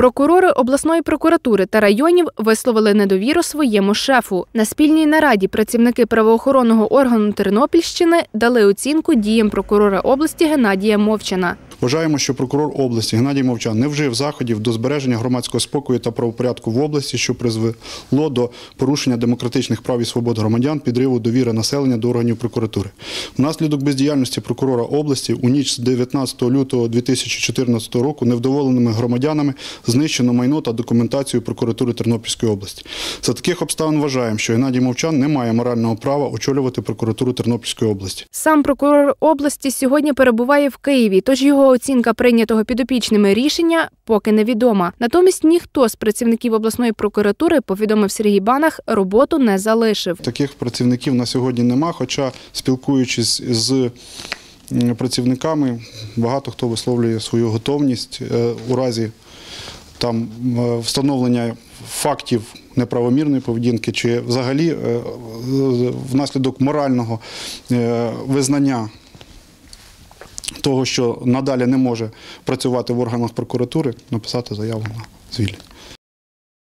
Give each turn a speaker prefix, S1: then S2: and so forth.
S1: Прокурори обласної прокуратури та районів висловили недовіру своєму шефу. На спільній нараді працівники правоохоронного органу Тернопільщини дали оцінку діям прокурора області Геннадія Мовчана.
S2: Вважаємо, що прокурор області Геннадій Мовчан не вжив заходів до збереження громадського спокою та правопорядку в області, що призвело до порушення демократичних прав і свобод громадян, підриву довіри населення до органів прокуратури. Внаслідок бездіяльності прокурора області у ніч з 19 лютого 2014 року невдоволеними громадянами знищено майно та документацію прокуратури Тернопільської області. За таких обставин вважаємо, що Геннадій Мовчан не має морального права очолювати прокуратуру Тернопільської області.
S1: Сам прокурор області сьогодні перебуває в Києві, тож його оцінка прийнятого підопічними рішення поки невідома. Натомість ніхто з працівників обласної прокуратури, повідомив Сергій Банах, роботу не залишив.
S2: Таких працівників на сьогодні нема, хоча спілкуючись з працівниками, багато хто висловлює свою готовність е, у разі там е, встановлення фактів неправомірної поведінки чи взагалі е, внаслідок морального визнання того, що надалі не може працювати в органах прокуратури, написати заяву на звільнення.